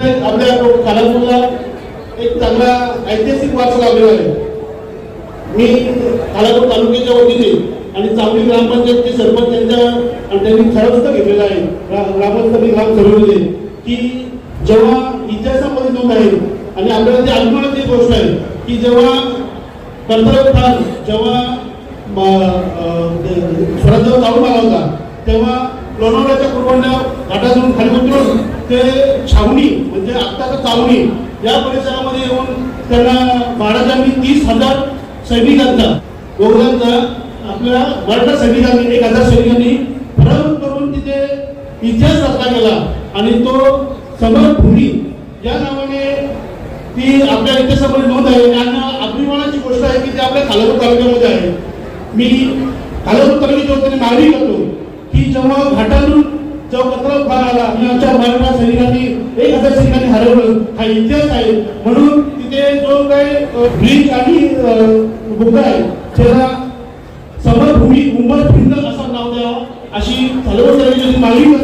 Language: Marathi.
आपल्या खालापूरला एक चांगला ऐतिहासिक वारसा लाभलेला आहे. मी खालापूर तालुक्याच्या वतीने आणि चांगली ग्रामपंचायतचे सरपंच यांच्या आणि त्यांनी ठरवस्त घेतलेलं आहे ग्रा- ग्राम ठरवलेले की जेव्हा इतिहासामध्ये नोंद आहे आणि आपल्याला ती एक गोष्ट आहे की जेव्हा कर्तव्यस्थान जेव्हा स्वराज्यावर जाऊन आला होता तेव्हा लोणावळ्याच्या पूर्वांना घाटातून खाली उतरून ते छावणी म्हणजे आत्ताचा चावणी या परिसरामध्ये येऊन त्यांना महाराजांनी तीस हजार सैनिकांचा योगदानचा आपल्या मराठा सैनिकांनी एक हजार सैनिकांनी पराभूत करून तिथे इतिहास रचला गेला. आणि तो समरभूमी या नावाने ती आपल्या इतिहासामध्ये नोंद आहे. आणि अभिमानाची गोष्ट आहे की ती आपल्या खालापूर तालुक्यामध्ये आहे. मी खालापूर तालुक्याच्या वतीने मागणी करतो की जेव्हा घाटा जेव्हा पत्र फार आला. आणि आमच्या मराठा सैनिकांनी एक हजार सैनिकांनी हरवलं. हा इतिहास आहे. म्हणून तिथे जो काही ब्रिज आणि आहे त्याला समरभूमी उंबर भिन्न असं नाव द्यावं अशी सर्व मागणी